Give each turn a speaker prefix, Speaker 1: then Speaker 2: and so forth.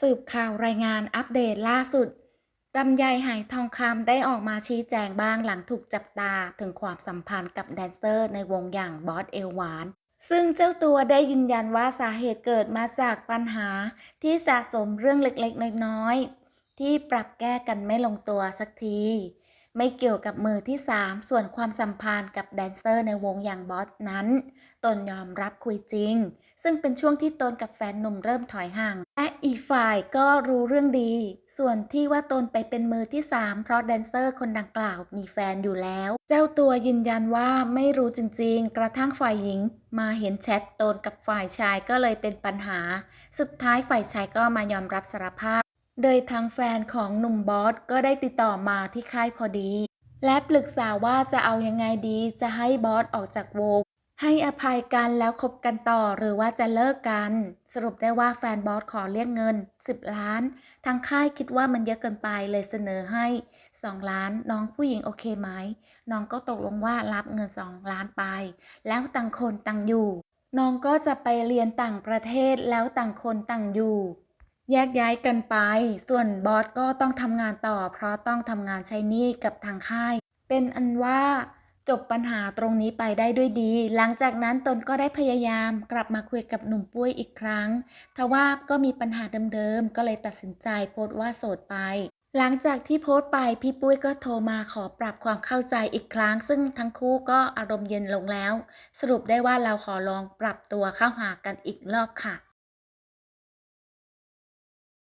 Speaker 1: สืบข่าวรายงานอัปเดตล่าสุดลำไยหายทองคำได้ออกมาชี้แจงบ้างหลังถูกจับตาถึงความสัมพันธ์กับแดนเซอร์ในวงอย่างบอสเอลหวาน ซึ่งเจ้าตัวได้ยืนยันว่าสาเหตุเกิดมาจากปัญหาที่สะสมเรื่องเล็กๆ น้อยๆ ที่ปรับแก้กันไม่ลงตัวสักที ไม่เกี่ยวกับมือที่ 3 ส่วนความสัมพันธ์กับแดนเซอร์ในวงอย่างบอสนั้น ตนยอมรับคุยจริง ซึ่งเป็นช่วงที่ตนกับแฟนหนุ่มเริ่มถอยห่าง และอีกฝ่ายก็รู้เรื่องดี ส่วนที่ว่าตนไปเป็นมือที่ 3 เพราะแดนเซอร์คนดังกล่าวมีแฟนอยู่แล้ว เจ้าตัวยืนยันว่าไม่รู้จริง ๆ กระทั่งฝ่ายหญิง มาเห็นแชทตนกับฝ่ายชายก็เลยเป็นปัญหา สุดท้ายฝ่ายชายก็มายอมรับสารภาพ โดยทางแฟนของหนุ่มบอสก็ได้ติดต่อมาที่ค่ายพอดี และปรึกษาว่าจะเอายังไงดีจะให้บอสออกจากวงให้อภัยกันแล้วคบกันต่อหรือว่าจะเลิกกัน สรุปได้ว่าแฟนบอสขอเรียกเงิน 10 ล้าน ทางค่ายคิดว่ามันเยอะเกินไปเลยเสนอให้ 2 ล้าน น้องผู้หญิงโอเคไหม น้องก็ตกลงว่ารับเงิน 2 ล้านไป แล้วต่างคนต่างอยู่ น้องก็จะไปเรียนต่างประเทศแล้วต่างคนต่างอยู่ แยกย้ายกันไป ส่วนบอสก็ต้องทำงานต่อ เพราะต้องทำงานใช้หนี้กับทางค่าย เป็นอันว่าจบปัญหาตรงนี้ไปได้ด้วยดี หลังจากนั้นตนก็ได้พยายามกลับมาคุยกับหนุ่มปุ้ยอีกครั้ง ทว่าก็มีปัญหาเดิมๆ ก็เลยตัดสินใจโพสต์ว่าโสดไป หลังจากที่โพสต์ไปพี่ปุ้ยก็โทรมาขอปรับความเข้าใจอีกครั้ง ซึ่งทั้งคู่ก็อารมณ์เย็นลงแล้ว สรุปได้ว่าเราขอลองปรับตัวเข้าหากันอีกรอบค่ะ